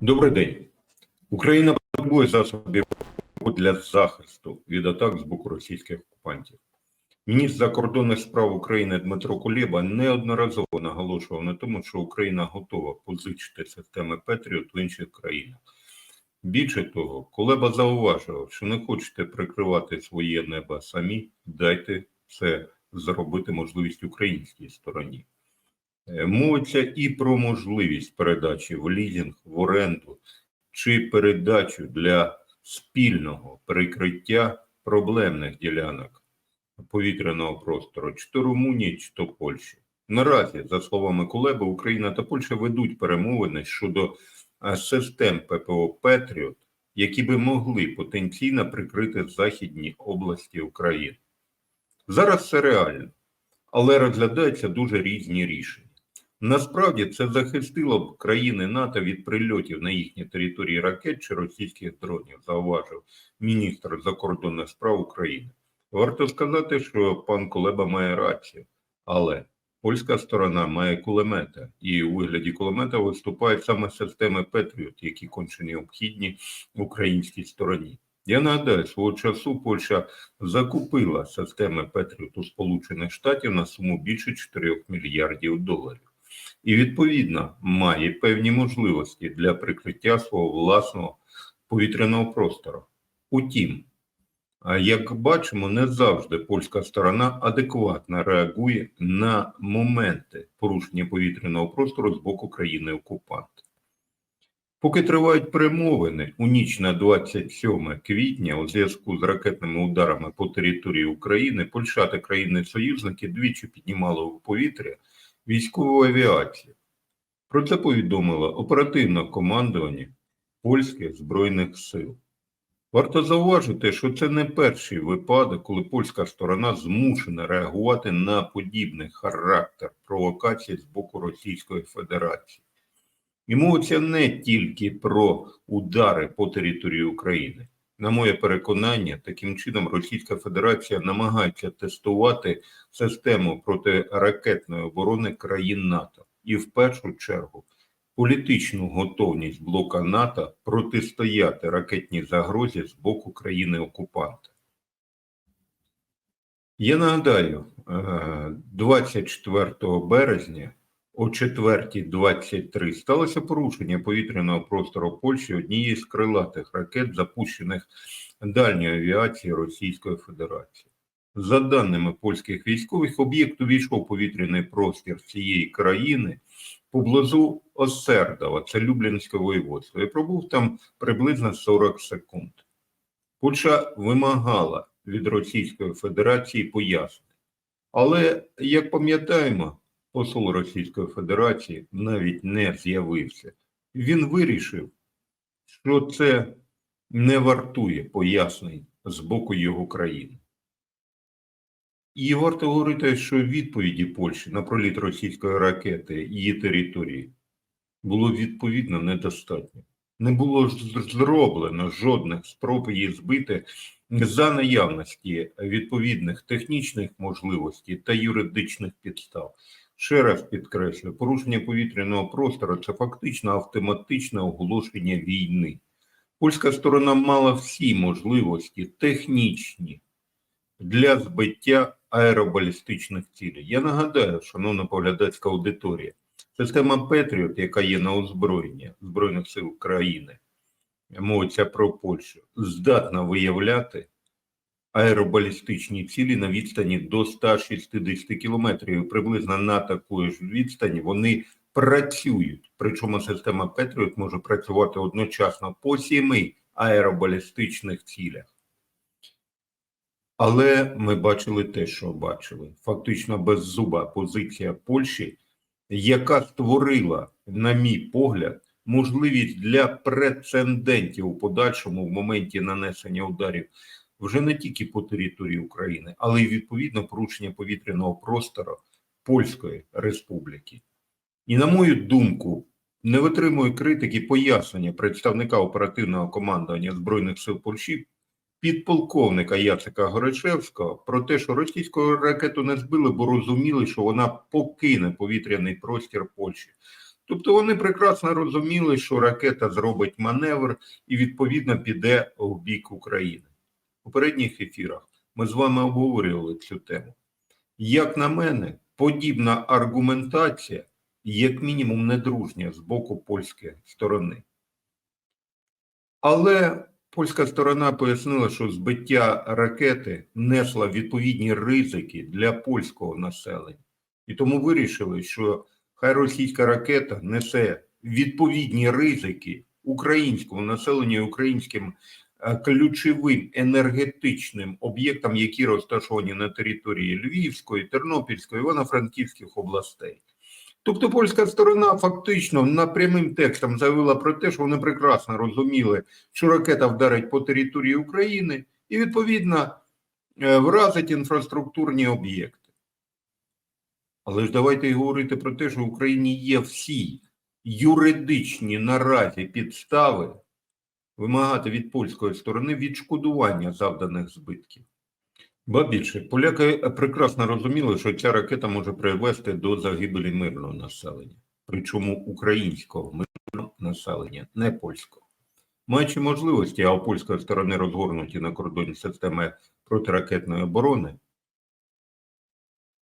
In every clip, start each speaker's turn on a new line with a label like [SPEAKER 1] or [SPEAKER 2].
[SPEAKER 1] Добрий день. Україна потребує засобів для захисту від атак з боку російських окупантів. Міністр закордонних справ України Дмитро Кулєба неодноразово наголошував на тому, що Україна готова позичити системи Петріот в інших країнах. Більше того, Кулеба зауважував, що не хочете прикривати своє небо самі, дайте це зробити можливість українській стороні. Е, Мовиться і про можливість передачі в лізинг, в оренду чи передачу для спільного перекриття проблемних ділянок повітряного простору, чи то Румунії, чи то Польщі. Наразі, за словами Кулеби, Україна та Польща ведуть перемовини щодо е, систем ППО Петріот, які би могли потенційно прикрити західні області України. Зараз це реально, але розглядаються дуже різні рішення. Насправді це захистило б країни НАТО від прильотів на їхні території ракет чи російських дронів, зауважив міністр закордонних справ України. Варто сказати, що пан Кулеба має рацію, але польська сторона має кулемета, і у вигляді кулемета виступають саме системи Петріот, які конче необхідні українській стороні. Я нагадаю, свого часу Польща закупила системи Петріот у Сполучених Штатів на суму більше 4 мільярдів доларів і відповідно має певні можливості для прикриття свого власного повітряного простору. Утім, як бачимо, не завжди польська сторона адекватно реагує на моменти порушення повітряного простору з боку країни окупанта. Поки тривають перемовини у ніч на 27 квітня у зв'язку з ракетними ударами по території України, Польща та країни-союзники двічі піднімали у повітря військову авіацію. Про це повідомило оперативне командування польських збройних сил. Варто зауважити, що це не перший випадок, коли польська сторона змушена реагувати на подібний характер провокацій з боку Російської Федерації. І мовиться не тільки про удари по території України. На моє переконання, таким чином Російська Федерація намагається тестувати систему протиракетної оборони країн НАТО і в першу чергу політичну готовність блока НАТО протистояти ракетній загрозі з боку країни окупанта. Я нагадаю, е, 24 березня о 4.23 сталося порушення повітряного простору Польщі однієї з крилатих ракет, запущених дальньої авіації Російської Федерації. За даними польських військових, об'єкт увійшов повітряний простір цієї країни поблизу Осердова, це Люблінське воєводство, і пробув там приблизно 40 секунд. Польща вимагала від Російської Федерації пояснень. Але, як пам'ятаємо, посол Російської Федерації навіть не з'явився. Він вирішив, що це не вартує пояснень з боку його країни. І варто говорити, що відповіді Польщі на проліт російської ракети її території було відповідно недостатньо. Не було зроблено жодних спроб її збити за наявності відповідних технічних можливостей та юридичних підстав. Ще раз підкреслю, порушення повітряного простору це фактично автоматичне оголошення війни. Польська сторона мала всі можливості технічні для збиття аеробалістичних цілей. Я нагадаю, шановна поглядацька аудиторія, система Петріот, яка є на озброєнні Збройних сил країни, мовиться про Польщу, здатна виявляти аеробалістичні цілі на відстані до 160 кілометрів. Приблизно на такої ж відстані вони працюють. Причому система Петріот може працювати одночасно по сіми аеробалістичних цілях. Але ми бачили те, що бачили. Фактично беззуба позиція Польщі, яка створила, на мій погляд, можливість для прецедентів у подальшому в моменті нанесення ударів вже не тільки по території України, але й відповідно порушення повітряного простору Польської Республіки. І, на мою думку, не витримує критики пояснення представника оперативного командування Збройних сил Польщі підполковника Яцика Горичевського про те, що російську ракету не збили, бо розуміли, що вона покине повітряний простір Польщі. Тобто вони прекрасно розуміли, що ракета зробить маневр і відповідно піде в бік України. Попередніх ефірах ми з вами обговорювали цю тему. Як на мене, подібна аргументація, як мінімум, недружня з боку польської сторони. Але польська сторона пояснила, що збиття ракети несло відповідні ризики для польського населення. І тому вирішили, що хай російська ракета несе відповідні ризики українському населенню, і українським ключовим енергетичним об'єктам, які розташовані на території Львівської, Тернопільської, Івано-Франківських областей. Тобто польська сторона фактично напрямим текстом заявила про те, що вони прекрасно розуміли, що ракета вдарить по території України і, відповідно, е, вразить інфраструктурні об'єкти. Але ж давайте говорити про те, що в Україні є всі юридичні наразі підстави вимагати від польської сторони відшкодування завданих збитків. Ба більше, поляки прекрасно розуміли, що ця ракета може привести до загибелі мирного населення, причому українського мирного населення, не польського. Маючи можливості, а у польської сторони розгорнуті на кордоні системи протиракетної оборони,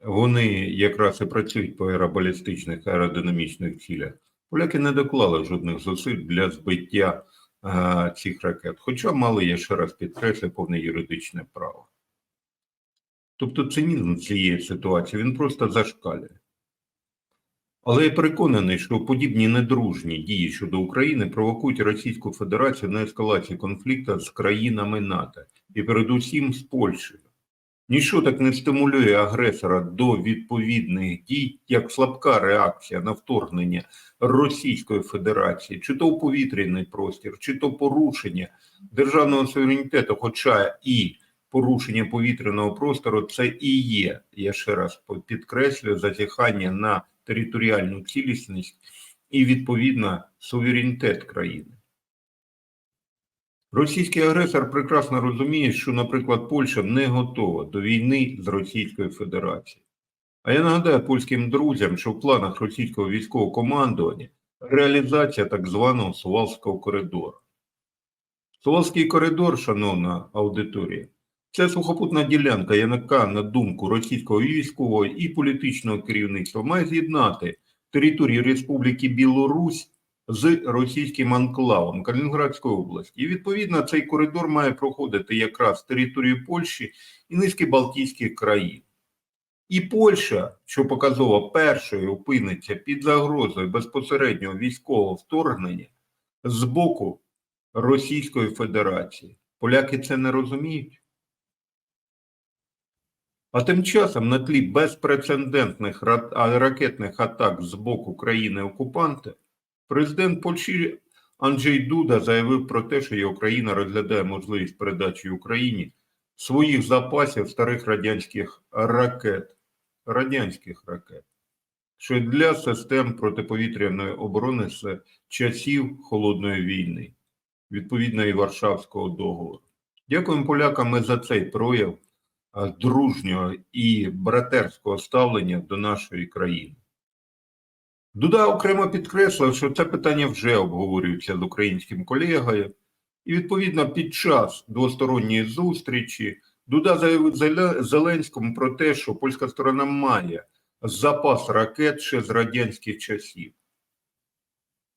[SPEAKER 1] вони якраз і працюють по аеробалістичних аеродинамічних цілях. Поляки не доклали жодних зусиль для збиття цих ракет, хоча мали, я ще раз підкреслю, повне юридичне право. Тобто цинізм цієї ситуації він просто зашкалює. Але я переконаний, що подібні недружні дії щодо України провокують Російську Федерацію на ескалацію конфлікту з країнами НАТО і передусім з Польщею. Ніщо так не стимулює агресора до відповідних дій, як слабка реакція на вторгнення Російської Федерації, чи то у повітряний простір, чи то порушення державного суверенітету, хоча і порушення повітряного простору це і є, я ще раз підкреслюю, зазіхання на територіальну цілісність і відповідно суверенітет країни. Російський агресор прекрасно розуміє, що, наприклад, Польща не готова до війни з Російською Федерацією. А я нагадаю польським друзям, що в планах російського військового командування реалізація так званого Сувалського коридору. Сувалський коридор, шановна аудиторія, це сухопутна ділянка, яка, на думку російського військового і політичного керівництва, має з'єднати територію Республіки Білорусь з російським анклавом Калінінградської області. І відповідно цей коридор має проходити якраз територію Польщі і низки Балтійських країн. І Польща, що показово першою опиниться під загрозою безпосереднього військового вторгнення з боку Російської Федерації. Поляки це не розуміють. А тим часом на тлі безпрецедентних ракетних атак з боку країни-окупанта президент Польщі Анджей Дуда заявив про те, що його країна розглядає можливість передачі Україні своїх запасів старих радянських ракет, радянських ракет, що для систем протиповітряної оборони з часів холодної війни, відповідно і Варшавського договору. Дякуємо полякам за цей прояв дружнього і братерського ставлення до нашої країни. Дуда окремо підкреслив, що це питання вже обговорюється з українським колегою, і, відповідно, під час двосторонньої зустрічі Дуда заявив Зеленському про те, що польська сторона має запас ракет ще з радянських часів.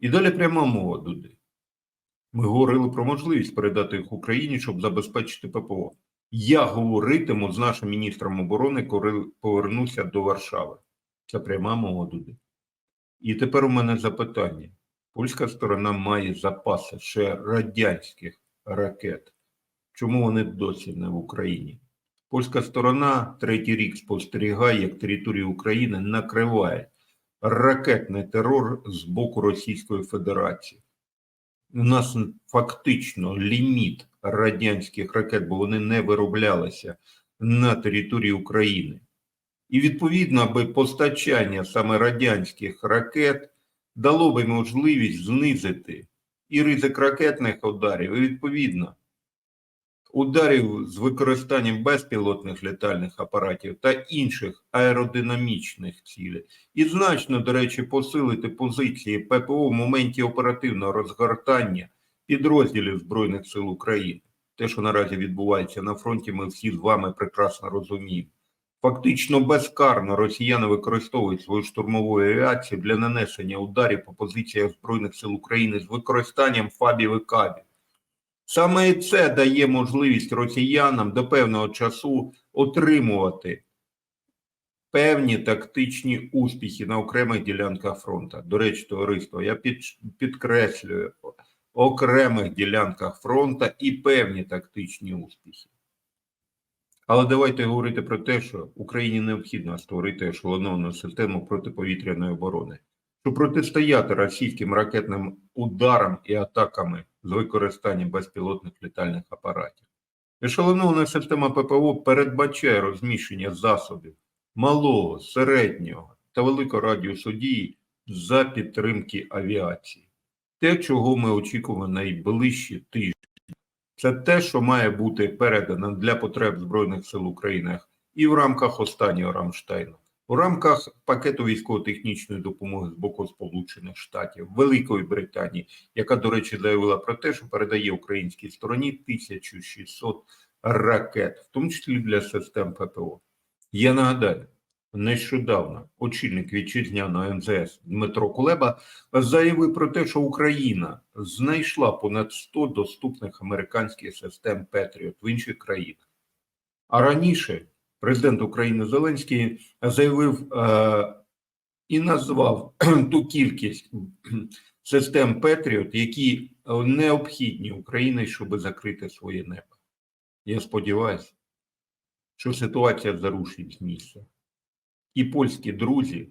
[SPEAKER 1] І далі пряма мова Дуди. Ми говорили про можливість передати їх Україні, щоб забезпечити ППО. Я говоритиму з нашим міністром оборони, коли повернуся до Варшави. Це пряма мова Дуди. І тепер у мене запитання. Польська сторона має запаси ще радянських ракет. Чому вони досі не в Україні? Польська сторона третій рік спостерігає, як територію України накриває ракетний терор з боку Російської Федерації. У нас фактично ліміт радянських ракет, бо вони не вироблялися на території України. І відповідно, аби постачання саме радянських ракет дало би можливість знизити і ризик ракетних ударів, і відповідно ударів з використанням безпілотних літальних апаратів та інших аеродинамічних цілей, і значно, до речі, посилити позиції ППО в моменті оперативного розгортання підрозділів Збройних сил України. Те, що наразі відбувається на фронті, ми всі з вами прекрасно розуміємо. Фактично безкарно росіяни використовують свою штурмову авіацію для нанесення ударів по позиціях Збройних сил України з використанням фабів і кабів. Саме це дає можливість росіянам до певного часу отримувати певні тактичні успіхи на окремих ділянках фронту. До речі, товариство, я під, підкреслюю окремих ділянках фронту і певні тактичні успіхи. Але давайте говорити про те, що Україні необхідно створити ешелоновану систему протиповітряної оборони, щоб протистояти російським ракетним ударам і атаками з використанням безпілотних літальних апаратів. Ешелонована система ППО передбачає розміщення засобів малого, середнього та великого радіусу дії за підтримки авіації. Те, чого ми очікуємо найближчі тижні. Це те, що має бути передано для потреб Збройних сил України і в рамках останнього Рамштайну, у рамках пакету військово-технічної допомоги з боку Сполучених Штатів, Великої Британії, яка, до речі, заявила про те, що передає українській стороні 1600 ракет, в тому числі для систем ППО. Я нагадаю, нещодавно очільник вітчизняного МЗС Дмитро Кулеба заявив про те, що Україна знайшла понад 100 доступних американських систем Петріот в інших країнах. А раніше президент України Зеленський заявив е, і назвав ту кількість систем Петріот, які необхідні Україні, щоб закрити своє небо. Я сподіваюся, що ситуація зарушить з місця. І польські друзі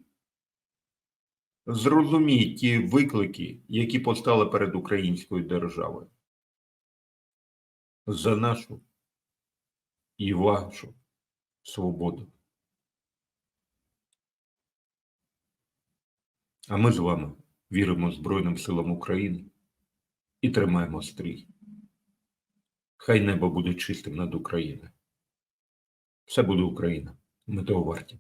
[SPEAKER 1] зрозуміють ті виклики, які постали перед українською державою. За нашу і вашу свободу. А ми з вами віримо Збройним силам України і тримаємо стрій. Хай небо буде чистим над Україною. Все буде Україна. Ми того варті.